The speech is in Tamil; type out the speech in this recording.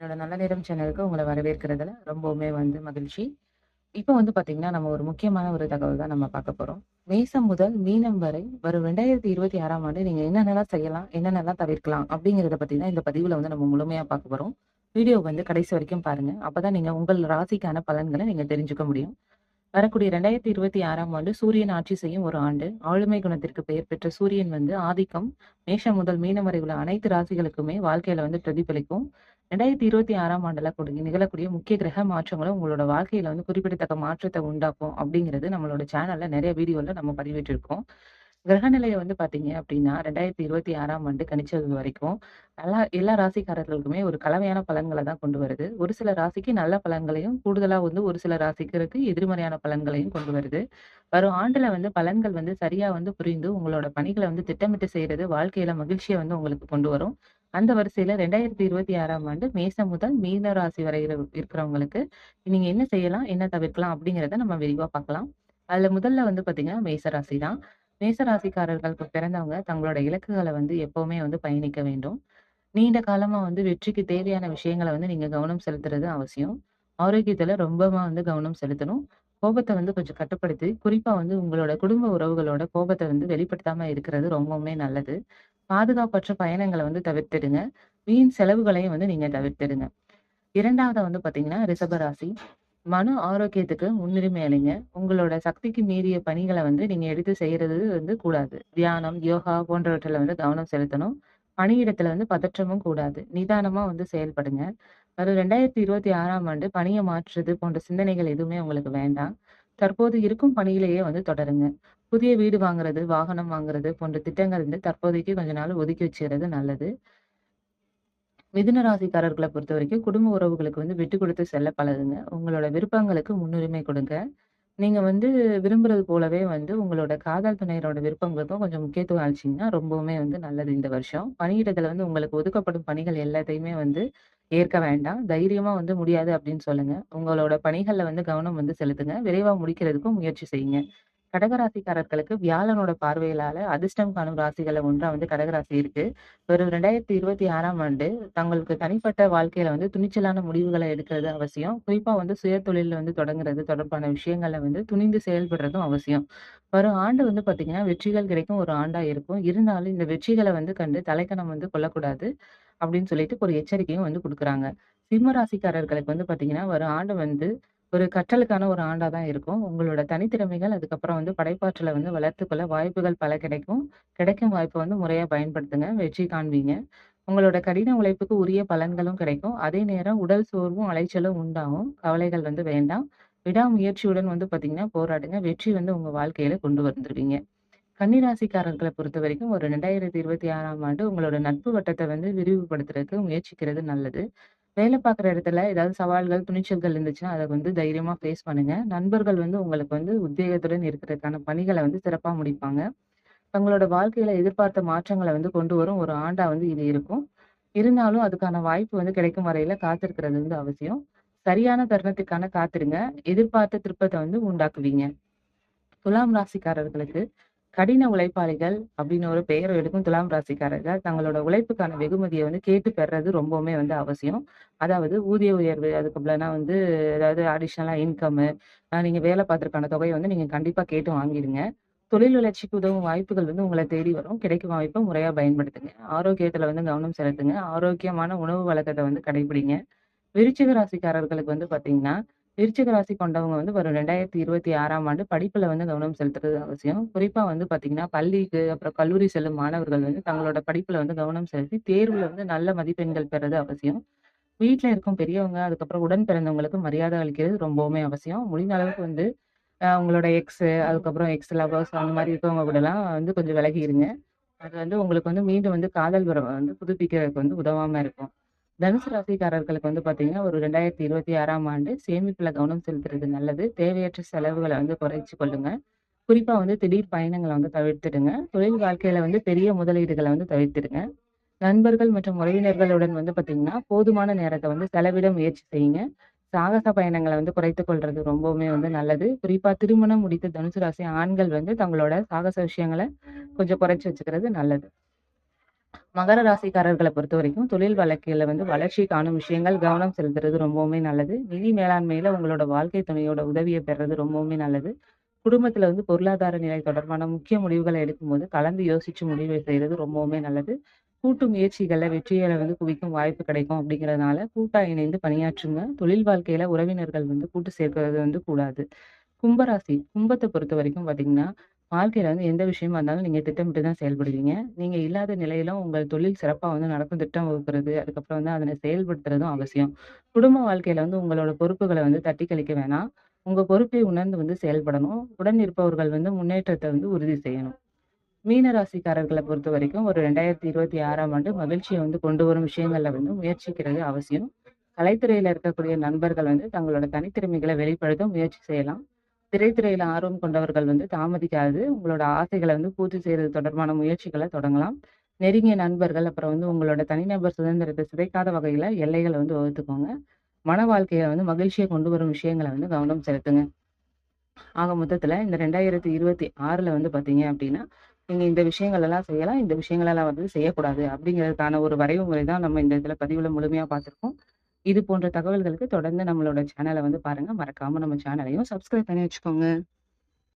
என்னோட நல்ல நேரம் சேனலுக்கு உங்களை வரவேற்கிறதுல ரொம்பவுமே வந்து மகிழ்ச்சி. இப்போ வந்து பார்த்தீங்கன்னா, நம்ம ஒரு முக்கியமான ஒரு தகவல் தான் நம்ம பார்க்க போறோம். மேசம் முதல் மீனம் வரை வரும் 2026ஆம் ஆண்டு நீங்க என்னென்னலாம் செய்யலாம், என்னென்னலாம் தவிர்க்கலாம் அப்படிங்கிறத பத்தி தான் இந்த பதிவுல வந்து நம்ம முழுமையா பார்க்க போறோம். வீடியோ வந்து கடைசி வரைக்கும் பாருங்க. அப்பதான் நீங்க உங்கள் ராசிக்கான பலன்களை நீங்க தெரிஞ்சுக்க முடியும். வரக்கூடிய 2026ஆம் ஆண்டு சூரியன் ஆட்சி செய்யும் ஒரு ஆண்டு. ஆளுமை குணத்திற்கு பெயர் பெற்ற சூரியன் வந்து ஆதிக்கம் மேஷம் முதல் மீனம் வரை உள்ள அனைத்து ராசிகளுக்குமே வாழ்க்கையில வந்து பிரதிபலிக்கும். 2026ஆம் ஆண்டுல கொடுங்க நிகழக்கூடிய முக்கிய கிரக மாற்றங்களும் உங்களோட வாழ்க்கையில வந்து குறிப்பிடத்தக்க மாற்றத்தை உண்டாக்கும் அப்படிங்கிறது நம்மளோட சேனல்ல நிறைய வீடியோல நம்ம பதிவிட்டிருக்கோம். கிரக நிலையை வந்து பாத்தீங்க அப்படின்னா, 2026ஆம் ஆண்டு கணிச்சது வரைக்கும் எல்லா எல்லா ராசிக்காரர்களுக்குமே ஒரு கலவையான பலன்களை தான் கொண்டு வருது. ஒரு சில ராசிக்கு நல்ல பலன்களையும், கூடுதலா வந்து ஒரு சில ராசிக்கு எதிர்மறையான பலன்களையும் கொண்டு வருது. வரும் ஆண்டுல வந்து பலன்கள் வந்து சரியா வந்து புரிந்து உங்களோட பணிகளை வந்து திட்டமிட்டு செய்யறது வாழ்க்கையில மகிழ்ச்சியை வந்து உங்களுக்கு கொண்டு வரும். அந்த வரிசையில 2026ஆம் ஆண்டு மேசம் முதல் மீன ராசி வரை இருக்கிறவங்களுக்கு நீங்க என்ன செய்யலாம், என்ன தவிர்க்கலாம் அப்படிங்கிறத நம்ம விரிவா பார்க்கலாம். அதுல முதல்ல வந்து பாத்தீங்கன்னா மேசராசி தான். மேசராசிக்காரர்களுக்கு பிறந்தவங்க தங்களோட இலக்குகளை வந்து எப்பவுமே வந்து பயணிக்க வேண்டும். நீண்ட காலமா வந்து வெற்றிக்கு தேவையான விஷயங்களை வந்து நீங்க கவனம் செலுத்துறது அவசியம். ஆரோக்கியத்துல ரொம்பமா வந்து கவனம் செலுத்தணும். கோபத்தை வந்து கொஞ்சம் கட்டுப்படுத்தி, குறிப்பா வந்து உங்களோட குடும்ப உறவுகளோட கோபத்தை வந்து வெளிப்படுத்தாம இருக்கிறது ரொம்பவுமே நல்லது. பாதுகாப்பற்ற பயணங்களை வந்து தவிர்த்திடுங்க. வீண் செலவுகளையும் வந்து நீங்க தவிர்த்திடுங்க. இரண்டாவது வந்து பாத்தீங்கன்னா ரிஷபராசி மன ஆரோக்கியத்துக்கு முன்னுரிமை அளிங்க. உங்களோட சக்திக்கு மீறிய பணிகளை வந்து நீங்க எடுத்து செய்யறது வந்து கூடாது. தியானம், யோகா போன்றவற்றில வந்து கவனம் செலுத்தணும். பணியிடத்துல வந்து பதற்றமும் கூடாது. நிதானமா வந்து செயல்படுங்க. வரும் 2026ஆம் ஆண்டு பணியை மாற்றுறது போன்ற சிந்தனைகள் எதுவுமே உங்களுக்கு வேண்டாம். தற்போது இருக்கும் பணியிலேயே வந்து தொடருங்க. புதிய வீடு வாங்குறது, வாகனம் வாங்குறது போன்ற திட்டங்கள் வந்து தற்போதைக்கு கொஞ்ச நாள் ஒதுக்கி வச்சுக்கிறது நல்லது. மிதுன பொறுத்த வரைக்கும் குடும்ப உறவுகளுக்கு வந்து விட்டு கொடுத்து செல்ல பழகுங்க. உங்களோட விருப்பங்களுக்கு முன்னுரிமை கொடுங்க. நீங்க வந்து விரும்புறது போலவே வந்து உங்களோட காதல் துணையரோட விருப்பங்களுக்கும் கொஞ்சம் முக்கியத்துவம் அளிச்சீங்கன்னா, ரொம்பவுமே வந்து நல்லது இந்த வருஷம். பணியிடத்துல வந்து உங்களுக்கு ஒதுக்கப்படும் பணிகள் எல்லாத்தையுமே வந்து ஏற்க வேண்டாம். தைரியமா வந்து முடியாது அப்படின்னு சொல்லுங்க. உங்களோட பணிகள்ல வந்து கவனம் வந்து செலுத்துங்க. விரைவா முடிக்கிறதுக்கும் முயற்சி செய்யுங்க. கடகராசிக்காரர்களுக்கு வியாழனோட பார்வையிலால அதிர்ஷ்டம் காணும் ராசிகளை ஒன்றா வந்து கடகராசி இருக்கு. வரும் 2026ஆம் ஆண்டு தங்களுக்கு தனிப்பட்ட வாழ்க்கையில வந்து துணிச்சலான முடிவுகளை எடுக்கிறது அவசியம். குறிப்பா வந்து சுயதொழில் வந்து தொடங்குறது தொடர்பான விஷயங்களை வந்து துணிந்து செயல்படுறதும் அவசியம். வரும் ஆண்டு வந்து பாத்தீங்கன்னா வெற்றிகள் கிடைக்கும் ஒரு ஆண்டா இருக்கும். இருந்தாலும் இந்த வெற்றிகளை வந்து கண்டு தலைக்கணம் வந்து கொள்ளக்கூடாது அப்படின்னு சொல்லிட்டு ஒரு எச்சரிக்கையும் வந்து கொடுக்குறாங்க சிம்ம ராசிக்காரர்களுக்கு வந்து பாத்தீங்கன்னா வரும் ஆண்டு வந்து ஒரு கற்றலுக்கான ஒரு ஆண்டா தான் இருக்கும். உங்களோட தனித்திறமைகள், அதுக்கப்புறம் வந்து படைப்பாற்றலை வந்து வளர்த்துக்கொள்ள வாய்ப்புகள் பல கிடைக்கும். கிடைக்கும் வாய்ப்பை வந்து முறையா பயன்படுத்துங்க. வெற்றி காண்பீங்க. உங்களோட கடின உழைப்புக்கு உரிய பலன்களும் கிடைக்கும். அதே நேரம் உடல் சோர்வும், அலைச்சலும் உண்டாகும். கவலைகள் வந்து வேண்டாம். விடாமுயற்சியுடன் வந்து பாத்தீங்கன்னா போராடுங்க. வெற்றி வந்து உங்க வாழ்க்கையில கொண்டு வந்துருவீங்க. கன்னி பொறுத்த வரைக்கும் ஒரு 2026ஆம் ஆண்டு உங்களோட நட்பு வட்டத்தை வந்து விரிவுபடுத்துறதுக்கு முயற்சிக்கிறது நல்லது. வேலை பார்க்குற இடத்துல ஏதாவது சவால்கள், துணிச்சல்கள் இருந்துச்சுன்னா, அதை வந்து தைரியமா ஃபேஸ் பண்ணுங்க. நண்பர்கள் வந்து உங்களுக்கு வந்து உத்வேகத்துடன் இருக்கிறதுக்கான பணிகளை வந்து சிறப்பா முடிப்பாங்க. தங்களோட வாழ்க்கையில எதிர்பார்த்த மாற்றங்களை வந்து கொண்டு வரும் ஒரு ஆண்டா வந்து இது இருக்கும். இருந்தாலும் அதுக்கான வாய்ப்பு வந்து கிடைக்கும் வரையில காத்திருக்கிறது வந்து அவசியம். சரியான தருணத்துக்கான காத்திருங்க. எதிர்பார்த்த திருப்பத்தை வந்து உண்டாக்குவீங்க. துலாம் ராசிக்காரர்களுக்கு கடின உழைப்பாளிகள் அப்படின்னு ஒரு பெயர் எடுக்கும் துலாம் ராசிக்காரர்கள் தங்களோட உழைப்புக்கான வெகுமதியை வந்து கேட்டு பெறுறது ரொம்பவுமே வந்து அவசியம். அதாவது ஊதிய உயர்வு, அதுக்கு வந்து அதாவது அடிஷ்னலா இன்கம்மு, நீங்க வேலை பார்த்துருக்கான தொகையை வந்து நீங்க கண்டிப்பா கேட்டு வாங்கிடுங்க. தொழில் வளர்ச்சிக்கு உதவும் வாய்ப்புகள் வந்து உங்களை தேடி வரும். கிடைக்கும் வாய்ப்பை முறையா பயன்படுத்துங்க. ஆரோக்கியத்துல வந்து கவனம் செலுத்துங்க. ஆரோக்கியமான உணவு வழக்கத்தை வந்து கடைபிடிங்க. விருச்சிக ராசிக்காரர்களுக்கு வந்து பாத்தீங்கன்னா விருச்சிக ராசி கொண்டவங்க வந்து வரும் 2026ஆம் ஆண்டு படிப்புல வந்து கவனம் செலுத்துறது அவசியம். குறிப்பா வந்து பார்த்தீங்கன்னா, பள்ளிக்கு அப்புறம் கல்லூரி செல்லும் மாணவர்கள் வந்து தங்களோட படிப்புல வந்து கவனம் செலுத்தி தேர்வுல வந்து நல்ல மதிப்பெண்கள் பெறது அவசியம். வீட்டில் இருக்கும் பெரியவங்க, அதுக்கப்புறம் உடன் பிறந்தவங்களுக்கு மரியாதை அளிக்கிறது ரொம்பவுமே அவசியம். முடிந்த அளவுக்கு வந்து உங்களோட எக்ஸ் அதுக்கப்புறம் எக்ஸ் லவர்ஸ் அந்த மாதிரி இருக்கவங்க கூடலாம் வந்து கொஞ்சம் விலகி இருங்க. அது வந்து உங்களுக்கு வந்து மீண்டும் வந்து காதல் உறவை வந்து புதுப்பிக்கிறதுக்கு வந்து உதவாம இருக்கும். தனுசு ராசிக்காரர்களுக்கு வந்து பார்த்தீங்கன்னா, ஒரு 2026ஆம் ஆண்டு சேமிப்புல கவனம் செலுத்துறது நல்லது. தேவையற்ற செலவுகளை வந்து குறைச்சு கொள்ளுங்க. குறிப்பா வந்து திடீர் பயணங்களை வந்து தவிர்த்துடுங்க. தொழில் வாழ்க்கையில வந்து பெரிய முதலீடுகளை வந்து தவிர்த்துடுங்க. நண்பர்கள் மற்றும் உறவினர்களுடன் வந்து பார்த்தீங்கன்னா, போதுமான நேரத்தை வந்து செலவிட முயற்சி செய்யுங்க. சாகச பயணங்களை வந்து குறைத்துக் கொள்றது ரொம்பவுமே வந்து நல்லது. குறிப்பா திருமணம் முடித்த தனுசு ராசி ஆண்கள் வந்து தங்களோட சாகச விஷயங்களை கொஞ்சம் குறைச்சு வச்சுக்கிறது நல்லது. மகர ராசிக்காரர்களை பொறுத்த வரைக்கும் தொழில் வாழ்க்கையில வந்து வளர்ச்சி காணும் விஷயங்கள் கவனம் செலுத்துறது ரொம்பவுமே நல்லது. நிதி மேலாண்மையில உங்களோட வாழ்க்கை துணையோட உதவிய பெறது ரொம்பவுமே நல்லது. குடும்பத்துல வந்து பொருளாதார நிலை தொடர்பான முக்கிய முடிவுகளை எடுக்கும்போது, கலந்து யோசிச்சு முடிவு செய்யறது ரொம்பவுமே நல்லது. கூட்டு முயற்சிகளில் வெற்றிகளை வந்து குவிக்கும் வாய்ப்பு கிடைக்கும் அப்படிங்கிறதுனால, கூட்டா இணைந்து பணியாற்றுங்க. தொழில் வாழ்க்கையில உறவினர்கள் வந்து கூட்டு சேர்க்கிறது வந்து கூடாது. கும்பராசி கும்பத்தை பொறுத்த வரைக்கும் பார்த்தீங்கன்னா, வாழ்க்கையில வந்து எந்த விஷயமா இருந்தாலும் நீங்க திட்டமிட்டு தான் செயல்படுவீங்க. நீங்க இல்லாத நிலையிலும் உங்கள் தொழில் சிறப்பா வந்து நடக்கும் திட்டம் வகுக்கிறது, அதுக்கப்புறம் வந்து அதனை செயல்படுத்துறதும் அவசியம். குடும்ப வாழ்க்கையில வந்து உங்களோட பொறுப்புகளை வந்து தட்டி கழிக்க வேணாம். உங்க பொறுப்பை உணர்ந்து வந்து செயல்படணும். உடன் இருப்பவர்கள் வந்து முன்னேற்றத்தை வந்து உறுதி செய்யணும். மீன பொறுத்த வரைக்கும் ஒரு 2026ஆம் ஆண்டு மகிழ்ச்சியை வந்து கொண்டு வரும் விஷயங்கள்ல வந்து முயற்சிக்கிறது அவசியம். கலைத்துறையில இருக்கக்கூடிய நண்பர்கள் வந்து தங்களோட தனித்திறமைகளை வெளிப்படுத்த முயற்சி செய்யலாம். திரைத்துறையில ஆர்வம் கொண்டவர்கள் வந்து தாமதிக்காது உங்களோட ஆசைகளை வந்து பூர்த்தி செய்யறது தொடர்பான முயற்சிகளை தொடங்கலாம். நெருங்கிய நண்பர்கள், அப்புறம் வந்து உங்களோட தனிநபர் சுதந்திரத்தை சிதைக்காத வகையில எல்லைகளை வந்து வகுத்துக்கோங்க. மன வாழ்க்கையில வந்து மகிழ்ச்சியை கொண்டு வரும் விஷயங்களை வந்து கவனம் செலுத்துங்க. ஆக மொத்தத்துல இந்த 2026ல வந்து பாத்தீங்க அப்படின்னா நீங்க இந்த விஷயங்கள் எல்லாம் செய்யலாம். இந்த விஷயங்களெல்லாம் வந்து செய்யக்கூடாது அப்படிங்கிறதுக்கான ஒரு வரைவு முறை தான் நம்ம இந்த இதுல பதிவுல முழுமையா பார்த்திருக்கோம். இது போன்ற தகவல்களுக்கு தொடர்ந்து நம்மளோட சேனலை வந்து பாருங்க. மறக்காம நம்ம சேனலையும் சப்ஸ்கிரைப் பண்ணி வச்சுக்கோங்க.